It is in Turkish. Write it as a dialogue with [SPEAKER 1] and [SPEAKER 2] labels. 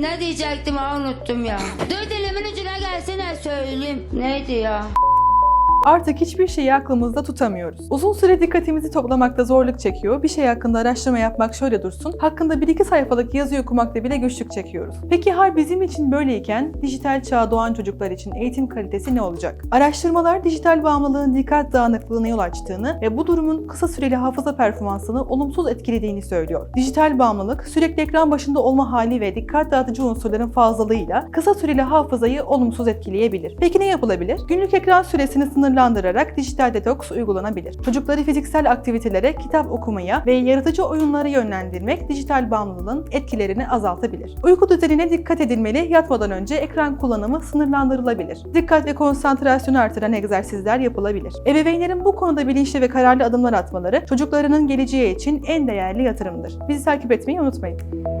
[SPEAKER 1] Ne diyecektim ha unuttum ya. Dur dilimin ucuna gelsene söyleyeyim. Neydi ya?
[SPEAKER 2] Artık hiçbir şeyi aklımızda tutamıyoruz. Uzun süre dikkatimizi toplamakta zorluk çekiyor. Bir şey hakkında araştırma yapmak şöyle dursun. Hakkında bir iki sayfalık yazı okumakta bile güçlük çekiyoruz. Peki hal bizim için böyleyken dijital çağa doğan çocuklar için eğitim kalitesi ne olacak? Araştırmalar dijital bağımlılığın dikkat dağınıklığına yol açtığını ve bu durumun kısa süreli hafıza performansını olumsuz etkilediğini söylüyor. Dijital bağımlılık sürekli ekran başında olma hali ve dikkat dağıtıcı unsurların fazlalığıyla kısa süreli hafızayı olumsuz etkileyebilir. Peki ne yapılabilir? Günlük ekran süresini sınırlandırarak dijital detoks uygulanabilir. Çocukları fiziksel aktivitelere, kitap okumaya ve yaratıcı oyunlara yönlendirmek dijital bağımlılığın etkilerini azaltabilir. Uyku düzenine dikkat edilmeli, yatmadan önce ekran kullanımı sınırlandırılabilir. Dikkat ve konsantrasyonu artıran egzersizler yapılabilir. Ebeveynlerin bu konuda bilinçli ve kararlı adımlar atmaları çocuklarının geleceği için en değerli yatırımdır. Bizi takip etmeyi unutmayın.